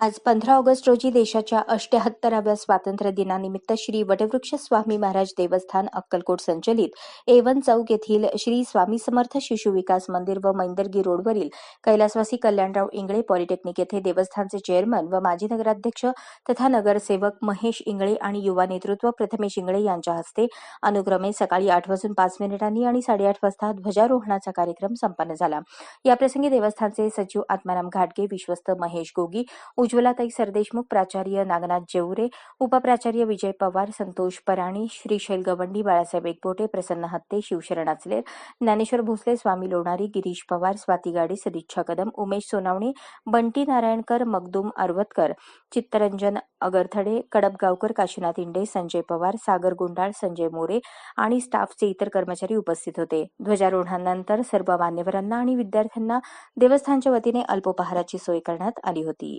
आज पंधरा ऑगस्ट रोजी देशाच्या अष्ट्याहत्तराव्या स्वातंत्र्य दिनानिमित्त श्री वटवृक्ष स्वामी महाराज देवस्थान अक्कलकोट संचलित एवन चौक येथील श्री स्वामी समर्थ शिशु विकास मंदिर व मैंदरगी रोडवरील कैलासवासी कल्याणराव इंगळे पॉलिटेक्निक येथे देवस्थानचे चेअरमन व माजी नगराध्यक्ष तथा नगरसेवक महेश इंगळे आणि युवा नेतृत्व प्रथमेश इंगळे यांच्या हस्ते अनुक्रमे सकाळी आठ वाजून पाच मिनिटांनी आणि साडेआठ वाजता ध्वजारोहणाचा कार्यक्रम संपन्न झाला. याप्रसंगी देवस्थानचे सचिव आत्माराम घाटगे विश्वस्त महेश गोगी उज्ज्वलाताई सरदेशमुख प्राचार्य नागनाथ जेवरे उपप्राचार्य विजय पवार संतोष पराणी श्रीशैल गवंडी बाळासाहेब एकबोटे प्रसन्न हत्ते शिवशरण आचलेर ज्ञानेश्वर भोसले स्वामी लोणारी गिरीश पवार स्वाती गाडे सदिच्छा कदम उमेश सोनावणे बंटी नारायणकर मगदूम अरवतकर चित्तरंजन अगरथडे कडपगावकर काशीनाथ इंडे संजय पवार सागर गुंडाळ संजय मोरे आणि स्टाफचे इतर कर्मचारी उपस्थित होते. ध्वजारोहणानंतर सर्व मान्यवरांना आणि विद्यार्थ्यांना देवस्थानच्या वतीने अल्पोपहाराची सोय करण्यात आली होती.